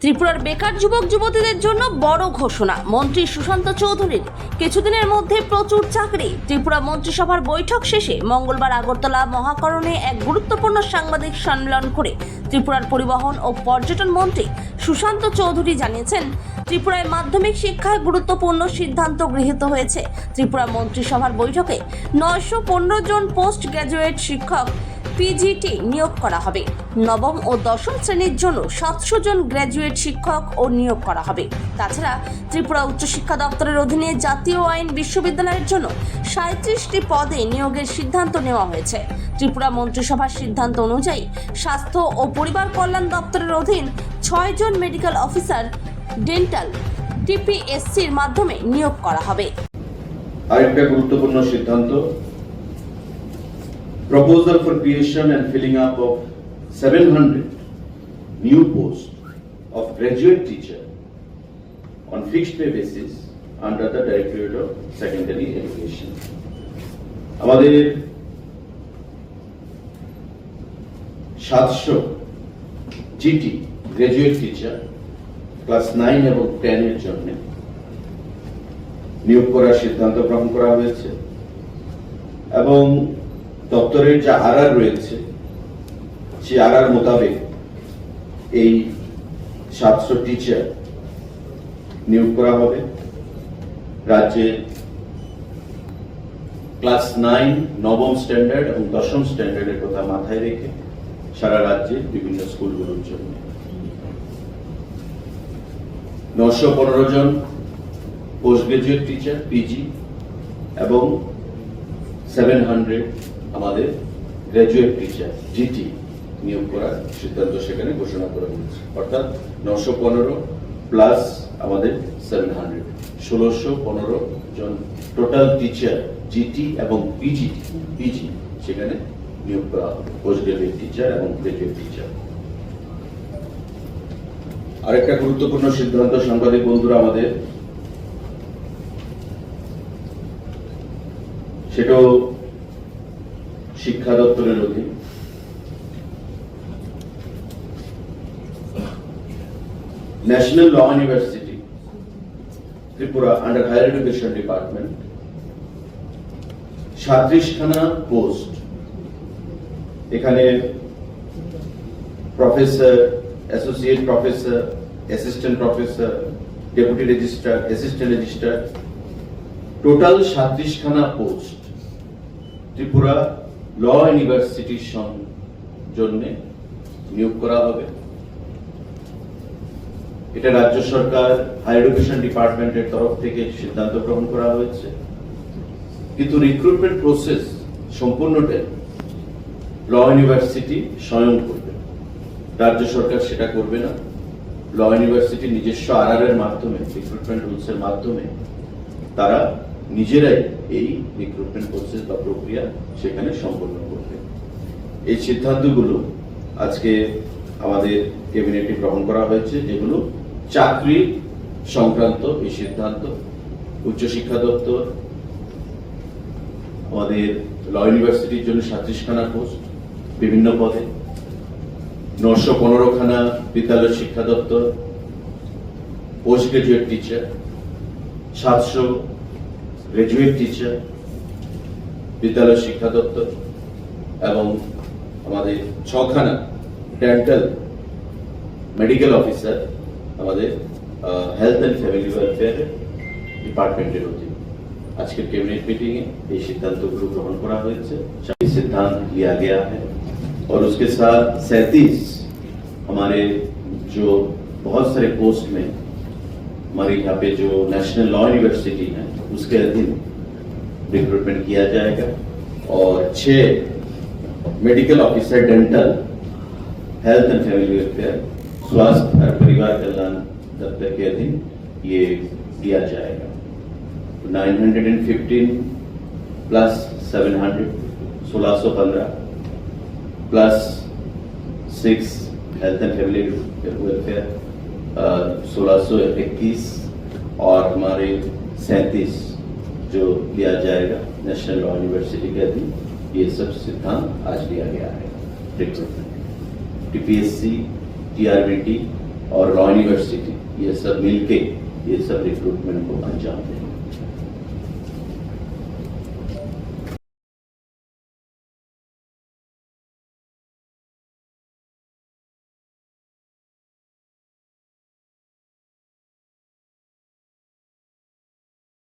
ত্রিপুরার বেকার যুবক যুবতীদের জন্য বড় ঘোষণা, মন্ত্রী সুশান্ত চৌধুরীর। কিছুদিনের মধ্যে প্রচুর চাকরি। ত্রিপুরা মন্ত্রিসভার বৈঠক শেষে মঙ্গলবার আগরতলা মহাকরণে এক গুরুত্বপূর্ণ সাংবাদিক সম্মেলন করে ত্রিপুরার পরিবহন ও পর্যটন মন্ত্রী সুশান্ত চৌধুরী জানিয়েছেন, ত্রিপুরায় মাধ্যমিক শিক্ষায় গুরুত্বপূর্ণ সিদ্ধান্ত গৃহীত হয়েছে। ত্রিপুরা মন্ত্রিসভার বৈঠকে নয়শো পনেরো জন পোস্ট গ্র্যাজুয়েট শিক্ষক পিজিটি নিয়োগ করা হবে। নবম ও দশম শ্রেণির জন্য সাতশো জন গ্র্যাজুয়েট শিক্ষক ও নিয়োগ করা হবে। তাছাড়া ত্রিপুরা উচ্চশিক্ষা দপ্তরের অধীনে জাতীয় আইন বিশ্ববিদ্যালয়ের জন্য সাঁত্রিশটি পদে নিয়োগের সিদ্ধান্ত নেওয়া হয়েছে। ত্রিপুরা মন্ত্রিসভার সিদ্ধান্ত অনুযায়ী স্বাস্থ্য ও পরিবার কল্যাণ দপ্তরের অধীন ছয়জন মেডিকেল অফিসার ডেন্টাল টিপিএসসির মাধ্যমে নিয়োগ করা হবে। আরেকটা গুরুত্বপূর্ণ সিদ্ধান্ত, proposal for creation and filling up of 700 new posts of graduate teacher on fixed pay basis under the Directorate of Secondary Education. আমাদের সাতশো GT graduate teacher class nine এবং টেনের জন্য নিয়োগ করার সিদ্ধান্ত গ্রহণ করা হয়েছে এবং দপ্তরের যা আরআর রয়েছে আরআর মোতাবেক এই সাতশো টিচার নিয়োগ করা হবে। রাজ্যে ক্লাস নাইন নবম স্ট্যান্ডার্ড এবং দশম স্ট্যান্ডার্ডের কথা মাথায় রেখে সারা রাজ্যে বিভিন্ন স্কুলগুলোর জন্য। নশো পনেরো জন পোস্ট গ্রাজুয়েট টিচার পিজি এবং সেভেন হান্ড্রেড আমাদের গ্র্যাজুয়েট টিচার জিটি নিয়োগ করার সিদ্ধান্ত সেখানে ঘোষণা করা হয়েছে অর্থাৎ নশো পনেরো প্লাস আমাদের সেভেন হান্ড্রেড ষোলোশো পনেরো জন টোটাল টিচার জিটি এবং পিজি পিজি সেখানে নিয়োগ করা হবে। পোস্ট গ্রাজুয়েট টিচার এবং গ্রাজুয়েট টিচার আরেকটা গুরুত্বপূর্ণ সিদ্ধান্ত, সাংবাদিক বন্ধুরা, আমাদের। সেটাও শিক্ষা দপ্তরের অধীন। National law university Tripura under higher education department সাত্রিশখানা পোস্ট এখানে professor associate professor assistant professor deputy registrar assistant registrar total সাত্রিশখানা post Tripura law ইউনিভার্সিটির জন্য নিয়োগ করা হবে। এটা রাজ্য সরকার হায়ার এডুকেশন ডিপার্টমেন্টের তরফ থেকে সিদ্ধান্ত গ্রহণ করা হয়েছে। কিন্তু রিক্রুটমেন্ট প্রসেস সম্পূর্ণটাই ল ইউনিভার্সিটি স্বয়ং করবে। রাজ্য সরকার সেটা করবে না। ল ইউনিভার্সিটি নিজস্ব আর এর মাধ্যমে রিক্রুটমেন্ট রুলস এর মাধ্যমে তারা নিজেরাই এই রিক্রুটমেন্ট প্রসেস বা প্রক্রিয়া সেখানে সম্পন্ন করবে। এই সিদ্ধান্তগুলো আজকে আমাদের ক্যাবিনেটে গ্রহণ করা হয়েছে, যেগুলো চাকরি সংক্রান্ত এই সিদ্ধান্ত, উচ্চশিক্ষা দপ্তর, আমাদের ল ইউনিভার্সিটির জন্য সাতত্রিশখানা পোস্ট বিভিন্ন পদে, নশো পনেরোখানা বিদ্যালয় শিক্ষা দপ্তর পোস্ট গ্রাজুয়েট টিচার, সাতশো গ্রাজুয়েট টিচার, বিদ্যালয় শিক্ষা দপ্তর এবং আমাদের ছখানা ডেন্টাল মেডিকেল অফিসার আমাদের হেলথ অ্যান্ড ফ্যামিলি ওয়েলফেয়ার ডিপার্টমেন্টের অধীন আজকের कैबिनेट मीटिंग में ये सिद्धांतों ग्रहण करा हुए ये सिद्धांत लिया गया है और उसके साथ सैतीस हमारे जो बहुत सारे पोस्ट में हमारे यहाँ पे जो नेशनल लॉ यूनिवर्सिटी है उसके अधीन रिक्रूटमेंट किया जाएगा और छह medical officer dental health and family welfare स्वास्थ्य और परिवार कल्याण दफ्तर के अधीन ये दिया जाएगा। 915 plus 700 1615 plus six health and family welfare सोलह और हमारे सैंतीस जो लिया जाएगा नेशनल लॉ यूनिवर्सिटी के अधीन, ये सब सिद्धांत आज लिया गया है। रिक्रूटमेंट टीपीएससी टीआरबीटी और रॉ यूनिवर्सिटी ये सब मिलके ये सब रिक्रूटमेंट को अंजाम देंगे